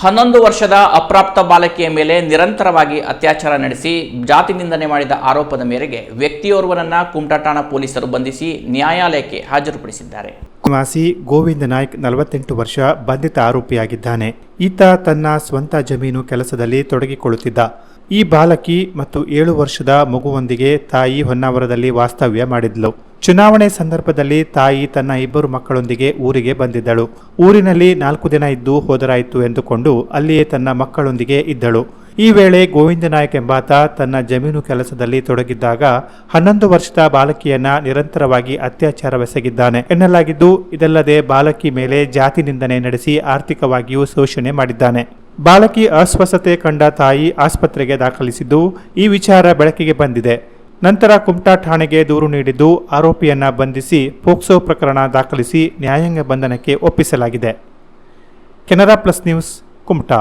ಹನ್ನೊಂದು ವರ್ಷದ ಅಪ್ರಾಪ್ತ ಬಾಲಕಿಯ ಮೇಲೆ ನಿರಂತರವಾಗಿ ಅತ್ಯಾಚಾರ ನಡೆಸಿ, ಜಾತಿ ನಿಂದನೆ ಮಾಡಿದ ಆರೋಪದ ಮೇರೆಗೆ ವ್ಯಕ್ತಿಯೋರ್ವನನ್ನ ಕುಮಟಾಠಾಣ ಪೊಲೀಸರು ಬಂಧಿಸಿ ನ್ಯಾಯಾಲಯಕ್ಕೆ ಹಾಜರುಪಡಿಸಿದ್ದಾರೆ. ನಿವಾಸಿ ಗೋವಿಂದ ನಾಯ್ಕ್ ನಲವತ್ತೆಂಟು ವರ್ಷ ಬಂಧಿತ ಆರೋಪಿಯಾಗಿದ್ದಾನೆ. ಈತ ತನ್ನ ಸ್ವಂತ ಜಮೀನು ಕೆಲಸದಲ್ಲಿ ತೊಡಗಿಕೊಳ್ಳುತ್ತಿದ್ದ. ಈ ಬಾಲಕಿ ಮತ್ತು ಏಳು ವರ್ಷದ ಮಗುವೊಂದಿಗೆ ತಾಯಿ ಹೊನ್ನಾವರದಲ್ಲಿ ವಾಸ್ತವ್ಯ ಮಾಡಿದ್ಲು. ಚುನಾವಣೆ ಸಂದರ್ಭದಲ್ಲಿ ತಾಯಿ ತನ್ನ ಇಬ್ಬರು ಮಕ್ಕಳೊಂದಿಗೆ ಊರಿಗೆ ಬಂದಿದ್ದಳು. ಊರಿನಲ್ಲಿ ನಾಲ್ಕು ದಿನ ಇದ್ದು ಹೋದರಾಯಿತು ಎಂದುಕೊಂಡು ಅಲ್ಲಿಯೇ ತನ್ನ ಮಕ್ಕಳೊಂದಿಗೆ ಇದ್ದಳು. ಈ ವೇಳೆ ಗೋವಿಂದ ನಾಯಕ್ ಎಂಬಾತ ತನ್ನ ಜಮೀನು ಕೆಲಸದಲ್ಲಿ ತೊಡಗಿದ್ದಾಗ ಹನ್ನೊಂದು ವರ್ಷದ ಬಾಲಕಿಯನ್ನ ನಿರಂತರವಾಗಿ ಅತ್ಯಾಚಾರವೆಸಗಿದ್ದಾನೆ ಎನ್ನಲಾಗಿದ್ದು, ಇದಲ್ಲದೆ ಬಾಲಕಿ ಮೇಲೆ ಜಾತಿ ನಿಂದನೆ ನಡೆಸಿ ಆರ್ಥಿಕವಾಗಿಯೂ ಶೋಷಣೆ ಮಾಡಿದ್ದಾನೆ. ಬಾಲಕಿ ಅಸ್ವಸ್ಥತೆ ಕಂಡ ತಾಯಿ ಆಸ್ಪತ್ರೆಗೆ ದಾಖಲಿಸಿದ್ದು, ಈ ವಿಚಾರ ಬೆಳಕಿಗೆ ಬಂದಿದೆ. ನಂತರ ಕುಮಟಾ ಠಾಣೆಗೆ ದೂರು ನೀಡಿದ್ದು ಆರೋಪಿಯನ್ನ ಬಂಧಿಸಿ ಪೋಕ್ಸೋ ಪ್ರಕರಣ ದಾಖಲಿಸಿ ನ್ಯಾಯಾಂಗ ಬಂಧನಕ್ಕೆ ಒಪ್ಪಿಸಲಾಗಿದೆ. Canara plus news, Kumta.